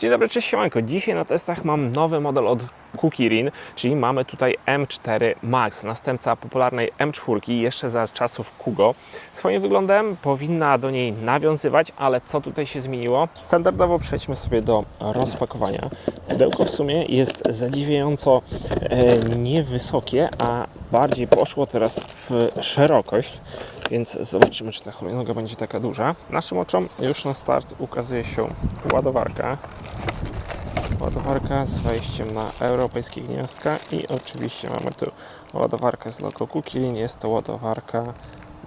Dzień dobry, cześć siemanko. Dzisiaj na testach mam nowy model od Kukirin, czyli mamy tutaj M4 Max, następca popularnej M4, jeszcze za czasów Kugo. Swoim wyglądem powinna do niej nawiązywać, ale co tutaj się zmieniło? Standardowo przejdźmy sobie do rozpakowania. Pudełko w sumie jest zadziwiająco e, niewysokie, a bardziej poszło teraz w szerokość, więc zobaczymy, czy ta hulajnoga będzie taka duża. Naszym oczom już na start ukazuje się ładowarka. Ładowarka z wejściem na europejskie gniazdka i oczywiście mamy tu ładowarkę z logo Kukilin. Jest to ładowarka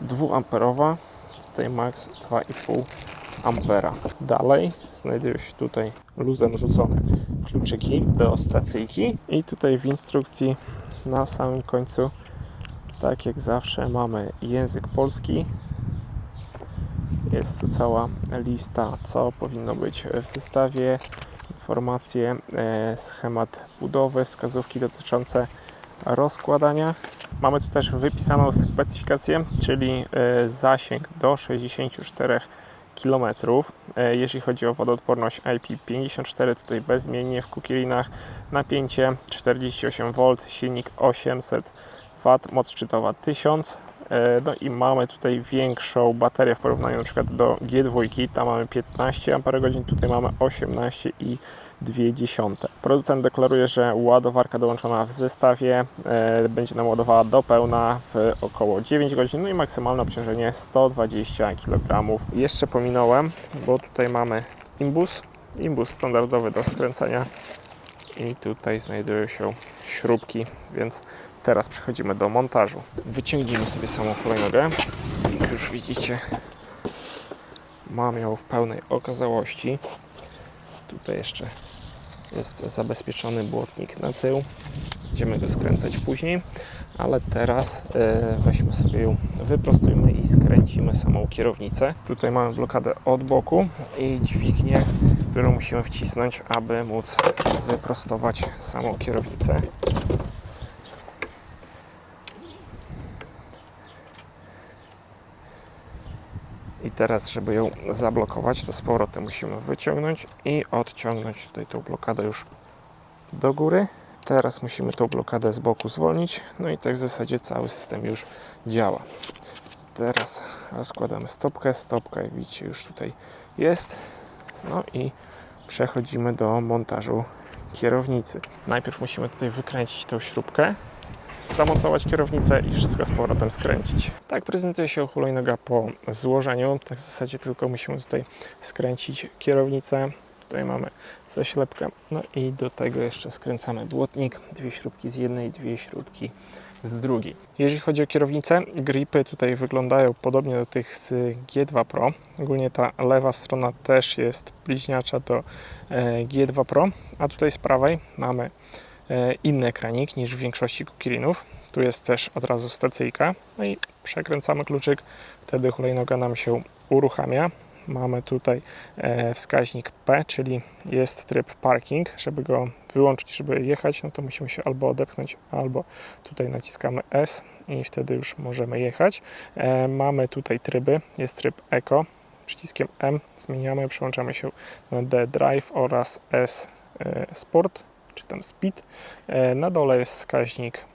2A, tutaj max 2,5 ampera. Dalej znajdują się tutaj luzem rzucone kluczyki do stacyjki i tutaj w instrukcji na samym końcu tak jak zawsze mamy język polski. Jest tu cała lista, co powinno być w zestawie, informacje, e, schemat budowy, wskazówki dotyczące rozkładania. Mamy tu też wypisaną specyfikację, czyli e, zasięg do 64 km. E, Jeśli chodzi o wodoodporność IP54, tutaj bezmiennie w kukilinach, napięcie 48V, silnik 800 W, moc szczytowa 1000 E, No i mamy tutaj większą baterię w porównaniu na przykład do G2, tam mamy 15 Ah, tutaj mamy 18,2. Producent deklaruje, że ładowarka dołączona w zestawie e, będzie nam ładowała do pełna w około 9 godzin, no i maksymalne obciążenie 120 kg. Jeszcze pominąłem, bo tutaj mamy imbus, imbus standardowy do skręcania i tutaj znajdują się śrubki, więc teraz przechodzimy do montażu. Wyciągnijmy sobie samą hulajnogę. Jak już widzicie, mam ją w pełnej okazałości. Tutaj jeszcze jest zabezpieczony błotnik na tył. Będziemy go skręcać później, ale teraz e, weźmy sobie ją, wyprostujmy i skręcimy samą kierownicę. Tutaj mamy blokadę od boku i dźwignię, którą musimy wcisnąć, aby móc wyprostować samą kierownicę. Teraz, żeby ją zablokować, to z powrotem musimy wyciągnąć i odciągnąć tutaj tą blokadę już do góry. Teraz musimy tą blokadę z boku zwolnić. No i tak w zasadzie cały system już działa. Teraz rozkładamy stopkę. Stopka, jak widzicie, już tutaj jest. No i przechodzimy do montażu kierownicy. Najpierw musimy tutaj wykręcić tą śrubkę, zamontować kierownicę i wszystko z powrotem skręcić. Tak prezentuje się hulajnoga po złożeniu. Tak w zasadzie tylko musimy tutaj skręcić kierownicę. Tutaj mamy zaślepkę. No i do tego jeszcze skręcamy błotnik. Dwie śrubki z jednej, dwie śrubki z drugiej. Jeśli chodzi o kierownicę, gripy tutaj wyglądają podobnie do tych z G2 Pro. Ogólnie ta lewa strona też jest bliźniacza do e, G2 Pro, a tutaj z prawej mamy inny ekranik niż w większości kukirinów. Tu jest też od razu stacyjka. No i przekręcamy kluczyk, wtedy hulajnoga nam się uruchamia. Mamy tutaj e, wskaźnik P, czyli jest tryb parking. Żeby go wyłączyć, żeby jechać, no to musimy się albo odepchnąć, albo tutaj naciskamy S i wtedy już możemy jechać. E, Mamy tutaj tryby, jest tryb Eco. Przyciskiem M zmieniamy, przełączamy się na D Drive oraz S e, Sport, czy tam Speed. E, Na dole jest wskaźnik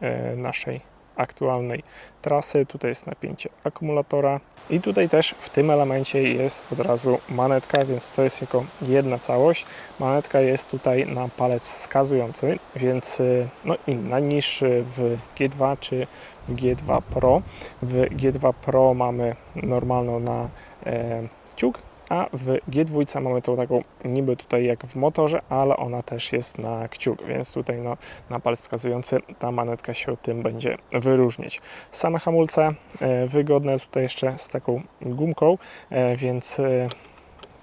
e, naszej aktualnej trasy. Tutaj jest napięcie akumulatora i tutaj też w tym elemencie jest od razu manetka, więc to jest jako jedna całość. Manetka jest tutaj na palec wskazujący, więc y, no, inna niż w G2 czy w G2 Pro. W G2 Pro mamy normalną na e, kciuk, a w G2 mamy tą taką niby tutaj jak w motorze, ale ona też jest na kciuk, więc tutaj no, na palec wskazujący ta manetka się tym będzie wyróżnić. Same hamulce e, wygodne tutaj jeszcze z taką gumką, e, więc e,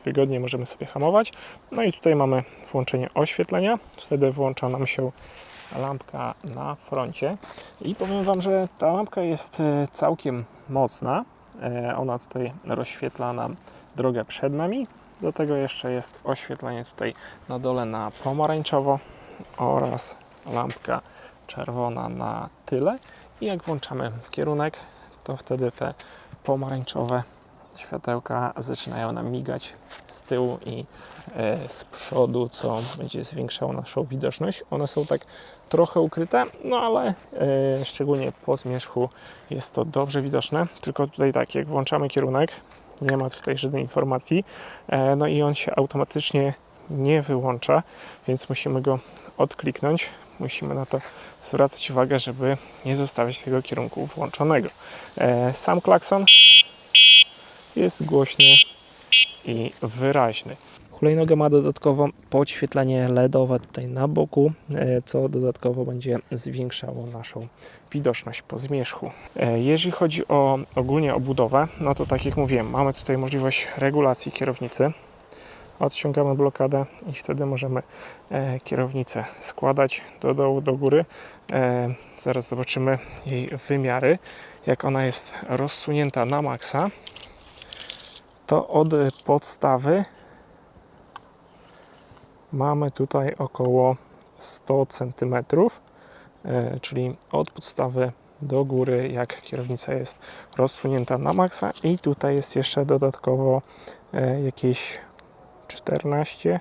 wygodnie możemy sobie hamować. No i tutaj mamy włączenie oświetlenia, wtedy włącza nam się lampka na froncie i powiem Wam, że ta lampka jest całkiem mocna. Ona tutaj rozświetla nam drogę przed nami. Do tego jeszcze jest oświetlenie tutaj na dole na pomarańczowo oraz lampka czerwona na tyle. I jak włączamy kierunek, to wtedy te pomarańczowe światełka zaczynają nam migać z tyłu i e, z przodu, co będzie zwiększało naszą widoczność. One są tak trochę ukryte, no ale e, szczególnie po zmierzchu jest to dobrze widoczne. Tylko tutaj tak, jak włączamy kierunek, nie ma tutaj żadnej informacji, e, no i on się automatycznie nie wyłącza, więc musimy go odkliknąć. Musimy na to zwracać uwagę, żeby nie zostawić tego kierunku włączonego. E, Sam klakson jest głośny i wyraźny. Hulajnoga ma dodatkowo podświetlenie LEDowe tutaj na boku, e, co dodatkowo będzie zwiększało naszą widoczność po zmierzchu. E, Jeżeli chodzi o ogólnie o budowę, no to tak jak mówiłem, mamy tutaj możliwość regulacji kierownicy. Odciągamy blokadę i wtedy możemy e, kierownicę składać do dołu, do góry. E, Zaraz zobaczymy jej wymiary. Jak ona jest rozsunięta na maksa, to od podstawy mamy tutaj około 100 cm, e, czyli od podstawy do góry, jak kierownica jest rozsunięta na maksa. I tutaj jest jeszcze dodatkowo e, jakieś 14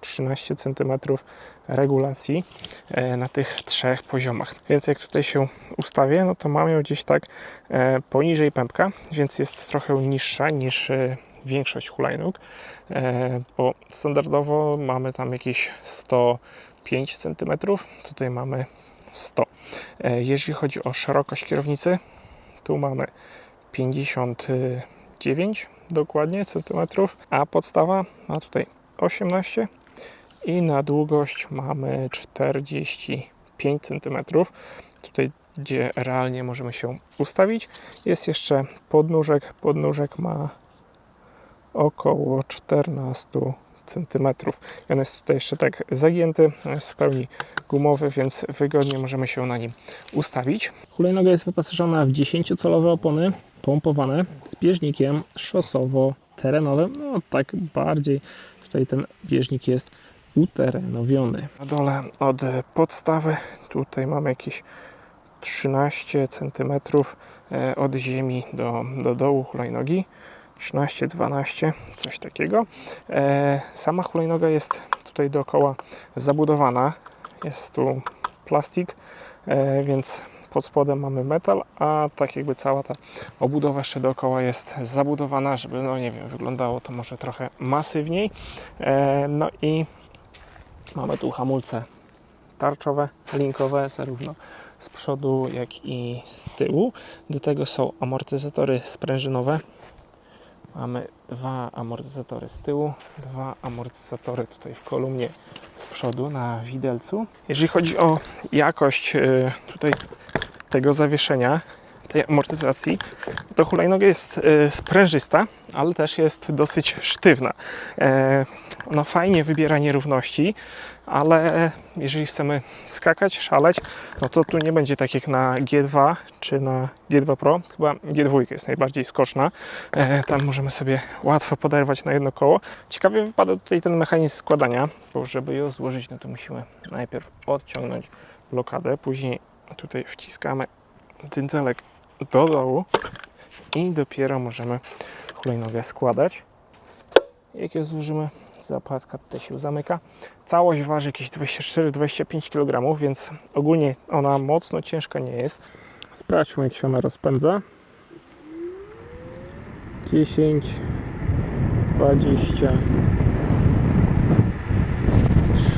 13 cm regulacji e, na tych trzech poziomach. Więc jak tutaj się ustawię, no to mam ją gdzieś tak e, poniżej pępka, więc jest trochę niższa niż e, większość hulajnóg, e, bo standardowo mamy tam jakieś 105 cm, tutaj mamy 100. E, Jeżeli chodzi o szerokość kierownicy, tu mamy 59 dokładnie centymetrów, a podstawa ma tutaj 18 i na długość mamy 45 cm. Tutaj, gdzie realnie możemy się ustawić. Jest jeszcze podnóżek. Podnóżek ma około 14 cm. On jest tutaj jeszcze tak zagięty, jest w pełni gumowy, więc wygodnie możemy się na nim ustawić. Hulajnoga jest wyposażona w 10-calowe opony pompowane z bieżnikiem szosowo-terenowym. No tak bardziej tutaj ten bieżnik jest uterenowiony. Na dole od podstawy tutaj mamy jakieś 13 cm od ziemi do, do dołu hulajnogi. 13-12, coś takiego. E, Sama hulajnoga jest tutaj dookoła zabudowana. Jest tu plastik, e, więc pod spodem mamy metal, a tak jakby cała ta obudowa jeszcze dookoła jest zabudowana, żeby, no nie wiem, wyglądało to może trochę masywniej. E, No i mamy tu hamulce tarczowe, linkowe, zarówno z przodu, jak i z tyłu. Do tego są amortyzatory sprężynowe. Mamy dwa amortyzatory z tyłu, dwa amortyzatory tutaj w kolumnie z przodu na widelcu. Jeżeli chodzi o jakość e, tutaj tego zawieszenia, tej amortyzacji, to hulajnoga jest e, sprężysta, ale też jest dosyć sztywna. E, Ona fajnie wybiera nierówności, ale jeżeli chcemy skakać, szaleć, no to tu nie będzie tak jak na G2 czy na G2 Pro. Chyba G2 jest najbardziej skoczna. E, Tam możemy sobie łatwo poderwać na jedno koło. Ciekawie wypada tutaj ten mechanizm składania, bo żeby ją złożyć, no to musimy najpierw odciągnąć blokadę, później tutaj wciskamy cyndzelek do dołu i dopiero możemy hulajnogę składać. Jak ją złożymy, zapadka tutaj się zamyka. Całość waży jakieś 24-25 kg, więc ogólnie ona mocno ciężka nie jest. Sprawdźmy jak się ona rozpędza. 10, 20,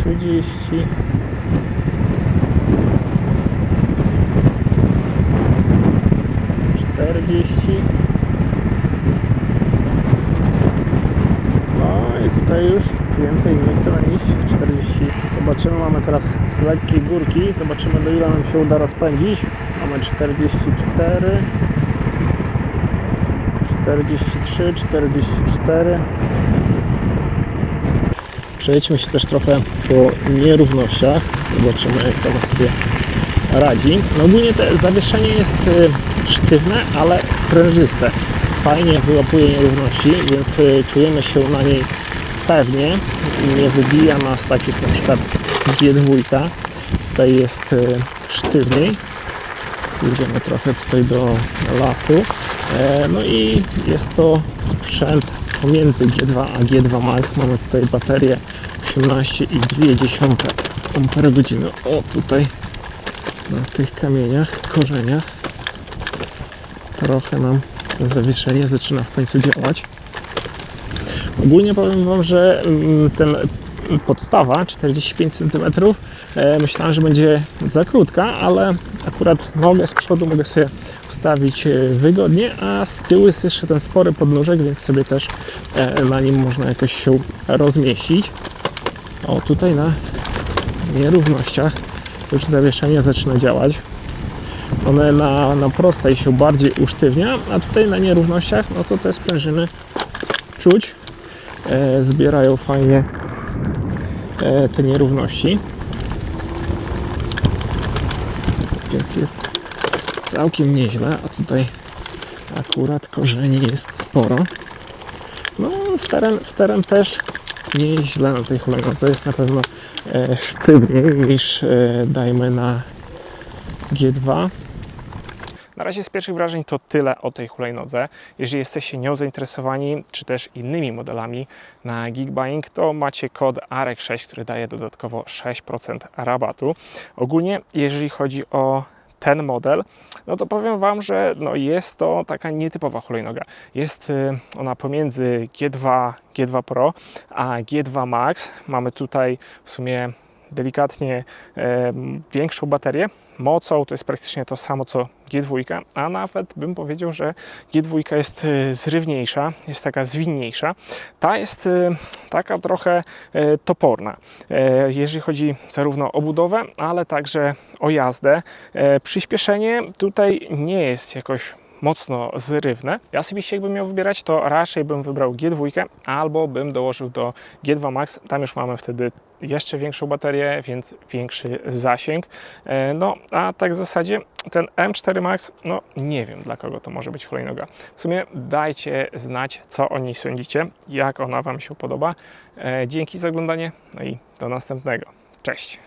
30, 40. No i tutaj już więcej miejsca niż 40. Zobaczymy, mamy teraz z lekkiej górki, zobaczymy do ile nam się uda rozpędzić. Mamy 44, 43, 44. Przejdźmy się też trochę po nierównościach. Zobaczymy jak ona sobie radzi. No ogólnie to zawieszenie jest y, sztywne, ale sprężyste. Fajnie wyłapuje nierówności, więc y, czujemy się na niej pewnie. Nie wybija nas tak jak na przykład G2. Tutaj jest y, sztywniej. Zjedziemy trochę tutaj do lasu. E, No i jest to sprzęt pomiędzy G2 a G2 Max. Mamy tutaj baterię 18,2 Ah. O, tutaj na tych kamieniach, korzeniach trochę nam zawieszenie zaczyna w końcu działać. Ogólnie powiem Wam, że mm, ten podstawa 45 cm e, myślałem, że będzie za krótka, ale akurat nogę z przodu mogę sobie ustawić e, wygodnie, a z tyłu jest jeszcze ten spory podnóżek, więc sobie też e, na nim można jakoś się rozmieścić. O, tutaj na nierównościach już zawieszenie zaczyna działać. One na, na prostej się bardziej usztywnia, a tutaj na nierównościach, no to te sprężyny czuć, e, zbierają fajnie e, te nierówności. Więc jest całkiem nieźle, a tutaj akurat korzeni jest sporo. No, w teren, w teren też nieźle na tej hulajnodze. Jest na pewno sztywniej niż e, dajmy na G2. Na razie z pierwszych wrażeń to tyle o tej hulajnodze. Jeżeli jesteście nią zainteresowani, czy też innymi modelami na Geekbuying, to macie kod AREK6, który daje dodatkowo 6% rabatu. Ogólnie, jeżeli chodzi o ten model, no to powiem Wam, że no jest to taka nietypowa hulajnoga. Jest y, ona pomiędzy G2, G2 Pro a G2 Max. Mamy tutaj w sumie delikatnie większą baterię. Mocą to jest praktycznie to samo co G2, a nawet bym powiedział, że G2 jest e, zrywniejsza, jest taka zwinniejsza. Ta jest e, taka trochę e, toporna, jeżeli chodzi zarówno o budowę, ale także o jazdę. Przyspieszenie tutaj nie jest jakoś mocno zrywne. Ja osobiście jakbym miał wybierać, to raczej bym wybrał G2 albo bym dołożył do G2 Max. Tam już mamy wtedy jeszcze większą baterię, więc większy zasięg. E, No, a tak w zasadzie ten M4 Max, no nie wiem dla kogo to może być hulajnoga. W sumie dajcie znać, co o niej sądzicie, jak ona Wam się podoba. E, Dzięki za oglądanie, no i do następnego. Cześć!